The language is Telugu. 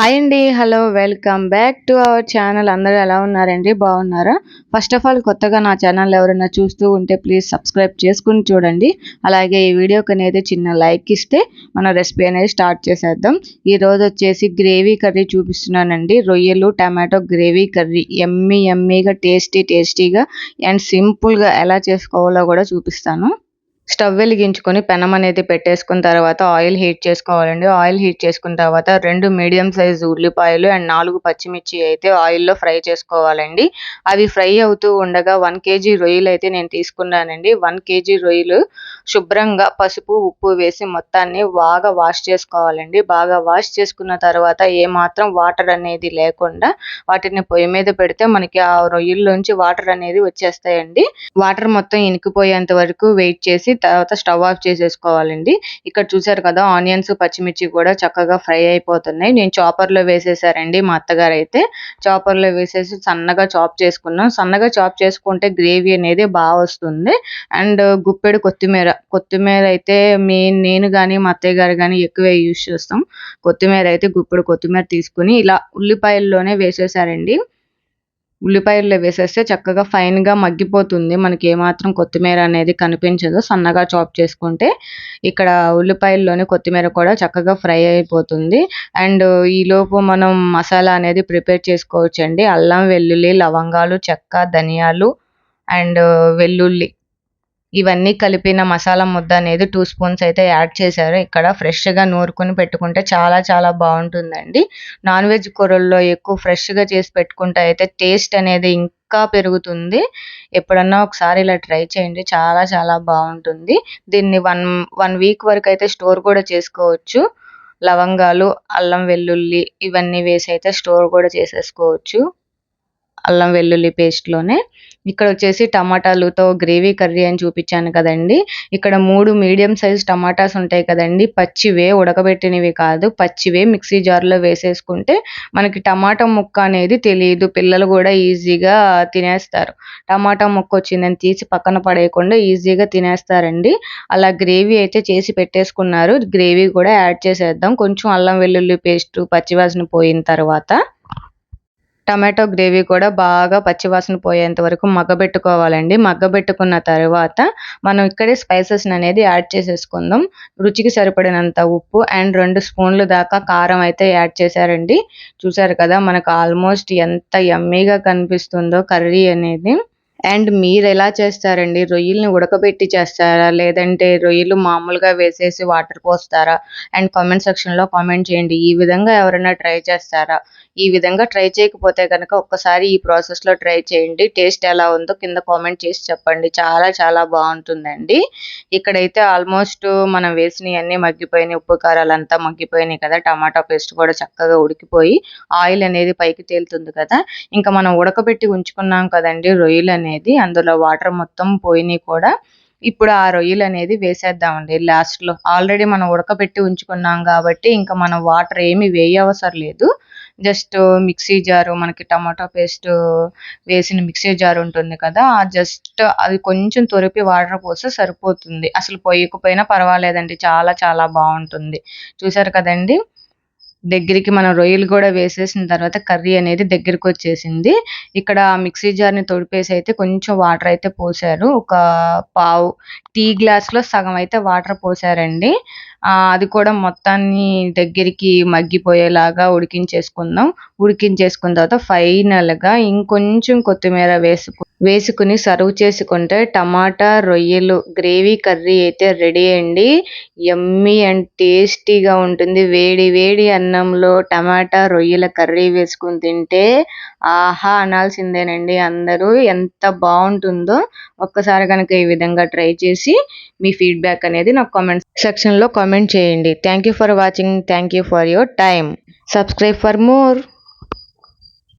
హాయ్ అండి hello welcome back to our channel అందరూ ఎలా ఉన్నారండి? బాగున్నారా? ఫస్ట్ ఆఫ్ ఆల్ కొత్తగా నా ఛానల్ ఎవరైనా చూస్తూ ఉంటే ప్లీజ్ సబ్స్క్రైబ్ చేసుకుని చూడండి. అలాగే ఈ వీడియోకి అనేది చిన్న లైక్ ఇస్తే మన రెసిపీ అనేది స్టార్ట్ చేసేద్దాం. ఈ రోజు వచ్చేసి గ్రేవీ కర్రీ చూపిస్తున్నానండి. రొయ్యలు టమాటో గ్రేవీ కర్రీ ఎమ్మి ఎమ్మీగా టేస్టీ టేస్టీగా అండ్ సింపుల్గా ఎలా చేసుకోవాలో కూడా చూపిస్తాను. స్టవ్ వెలిగించుకొని పెనం అనేది పెట్టేసుకున్న తర్వాత ఆయిల్ హీట్ చేసుకోవాలండి. ఆయిల్ హీట్ చేసుకున్న తర్వాత రెండు మీడియం సైజ్ ఉల్లిపాయలు అండ్ నాలుగు పచ్చిమిర్చి అయితే ఆయిల్లో ఫ్రై చేసుకోవాలండి. అవి ఫ్రై అవుతూ ఉండగా వన్ కేజీ రొయ్యలు అయితే నేను తీసుకున్నానండి. వన్ కేజీ రొయ్యలు శుభ్రంగా పసుపు ఉప్పు వేసి మొత్తాన్ని బాగా వాష్ చేసుకోవాలండి. బాగా వాష్ చేసుకున్న తర్వాత ఏమాత్రం వాటర్ అనేది లేకుండా వాటిని పొయ్యి మీద పెడితే మనకి ఆ రొయ్యల్లోంచి వాటర్ అనేది వచ్చేస్తాయండి. వాటర్ మొత్తం ఇనికిపోయేంత వరకు వెయిట్ చేసి తర్వాత స్టవ్ ఆఫ్ చేసేసుకోవాలండి. ఇక్కడ చూసారు కదా ఆనియన్స్ పచ్చిమిర్చి కూడా చక్కగా ఫ్రై అయిపోతున్నాయి. నేను చాపర్లో వేసేసారండి మా అత్తగారు అయితే చాపర్లో వేసేసి సన్నగా చాప్ చేసుకున్నాం. సన్నగా చాప్ చేసుకుంటే గ్రేవీ అనేది బాగా వస్తుంది. అండ్ గుప్పెడు కొత్తిమీర. కొత్తిమీర అయితే మీ నేను కానీ మా అత్తయ్య గారు కానీ ఎక్కువే యూజ్ చేస్తాం. కొత్తిమీర అయితే గుప్పెడు కొత్తిమీర తీసుకుని ఇలా ఉల్లిపాయల్లోనే వేసేసారండి. ఉల్లిపాయల్లో వేసేస్తే చక్కగా ఫైన్గా మగ్గిపోతుంది. మనకి ఏమాత్రం కొత్తిమీర అనేది కనిపించదు. సన్నగా చాప్ చేసుకుంటే ఇక్కడ ఉల్లిపాయల్లోనే కొత్తిమీర కూడా చక్కగా ఫ్రై అయిపోతుంది. అండ్ ఈలోపు మనం మసాలా అనేది ప్రిపేర్ చేసుకోవచ్చండి. అల్లం వెల్లుల్లి లవంగాలు చెక్క ధనియాలు అండ్ వెల్లుల్లి ఇవన్నీ కలిపిన మసాలా ముద్ద అనేది టూ స్పూన్స్ అయితే యాడ్ చేశారు. ఇక్కడ ఫ్రెష్గా నూరుకుని పెట్టుకుంటే చాలా చాలా బాగుంటుందండి. నాన్ వెజ్ కూరల్లో ఎక్కువ ఫ్రెష్గా చేసి పెట్టుకుంటే అయితే టేస్ట్ అనేది ఇంకా పెరుగుతుంది. ఎప్పుడన్నా ఒకసారి ఇలా ట్రై చేయండి చాలా చాలా బాగుంటుంది. దీన్ని వన్ వన్ వీక్ వరకు అయితే స్టోర్ కూడా చేసుకోవచ్చు. లవంగాలు అల్లం వెల్లుల్లి ఇవన్నీ వేసి అయితే స్టోర్ కూడా చేసేసుకోవచ్చు. అల్లం వెల్లుల్లి పేస్ట్లోనే ఇక్కడ వచ్చేసి టమాటాలతో గ్రేవీ కర్రీ అని చూపించాను కదండి. ఇక్కడ మూడు మీడియం సైజ్ టమాటాస్ ఉంటాయి కదండి. పచ్చివే ఉడకబెట్టినవి కాదు పచ్చివే మిక్సీ జార్లో వేసేసుకుంటే మనకి టమాటా ముక్క అనేది తెలియదు. పిల్లలు కూడా ఈజీగా తినేస్తారు. టమాటా ముక్క వచ్చిందని తీసి పక్కన పడేయకుండా ఈజీగా తినేస్తారండి. అలా గ్రేవీ అయితే చేసి పెట్టేసుకున్నారు. గ్రేవీ కూడా యాడ్ చేసేద్దాం. కొంచెం అల్లం వెల్లుల్లి పేస్ట్ పచ్చివాసన పోయిన తర్వాత. టమాటో గ్రేవీ కూడా బాగా పచ్చివాసన పోయేంత వరకు మగ్గబెట్టుకోవాలండి. మగ్గబెట్టుకున్న తర్వాత మనం ఇక్కడే స్పైసెస్ అనేది యాడ్ చేసేసుకుందాం. రుచికి సరిపడినంత ఉప్పు అండ్ రెండు స్పూన్లు దాకా కారం అయితే యాడ్ చేశారండి. చూసారు కదా మనకు ఆల్మోస్ట్ ఎంత ఎమ్మీగా కనిపిస్తుందో కర్రీ అనేది. అండ్ మీరు ఎలా చేస్తారండి? రొయ్యల్ని ఉడకబెట్టి చేస్తారా? లేదంటే రొయ్యలు మామూలుగా వేసేసి వాటర్ పోస్తారా? అండ్ కామెంట్ సెక్షన్లో కామెంట్ చేయండి. ఈ విధంగా ఎవరైనా ట్రై చేస్తారా? ఈ విధంగా ట్రై చేయకపోతే కనుక ఒక్కసారి ఈ ప్రాసెస్లో ట్రై చేయండి. టేస్ట్ ఎలా ఉందో కింద కామెంట్ చేసి చెప్పండి. చాలా చాలా బాగుంటుందండి. ఇక్కడైతే ఆల్మోస్ట్ మనం వేసినవన్నీ మగ్గిపోయినాయి. ఉప్పు కారాలు అంతా మగ్గిపోయినాయి కదా. టమాటా పేస్ట్ కూడా చక్కగా ఉడికిపోయి ఆయిల్ అనేది పైకి తేలుతుంది కదా. ఇంకా మనం ఉడకబెట్టి ఉంచుకున్నాం కదండి రొయ్యలు అనేది అనేది అందులో వాటర్ మొత్తం పోయినాయి కూడా. ఇప్పుడు ఆ రొయ్యలు అనేది వేసేద్దామండి. లాస్ట్లో ఆల్రెడీ మనం ఉడకబెట్టి ఉంచుకున్నాం కాబట్టి ఇంకా మనం వాటర్ ఏమి వేయవసరం లేదు. జస్ట్ మిక్సీ జారు మనకి టమాటో పేస్ట్ వేసిన మిక్సీ జార్ ఉంటుంది కదా జస్ట్ అది కొంచెం తొరిపి వాటర్ పోస్తే సరిపోతుంది. అసలు పొయ్యకపోయినా పర్వాలేదండి చాలా చాలా బాగుంటుంది. చూసారు కదండి? దగ్గరికి మనం రొయ్యలు కూడా వేసేసిన తర్వాత కర్రీ అనేది దగ్గరికి వచ్చేసింది. ఇక్కడ మిక్సీ జార్ని తొడిపేసి అయితే కొంచెం వాటర్ అయితే పోసారు. ఒక పావు టీ గ్లాస్లో సగం అయితే వాటర్ పోసారండి. అది కూడా మొత్తాన్ని దగ్గరికి మగ్గిపోయేలాగా ఉడికించేసుకుందాం. ఉడికించేసుకున్న తర్వాత ఫైనల్గా ఇంకొంచెం కొత్తిమీర వేసుకు వేసుకుని సర్వ్ చేసుకుంటే టమాటా రొయ్యలు గ్రేవీ కర్రీ అయితే రెడీ అండి. ఎమ్మీ అండ్ టేస్టీగా ఉంటుంది. వేడి వేడి అన్నంలో టమాటా రొయ్యల కర్రీ వేసుకుని తింటే ఆహా అనాల్సిందేనండి. అందరూ ఎంత బాగుంటుందో ఒక్కసారి కనుక ఈ విధంగా ట్రై చేసి మీ ఫీడ్బ్యాక్ అనేది నాకు కామెంట్ సెక్షన్లో కామెంట్ చేయండి. Thank you for watching. Thank you for your time subscribe for more.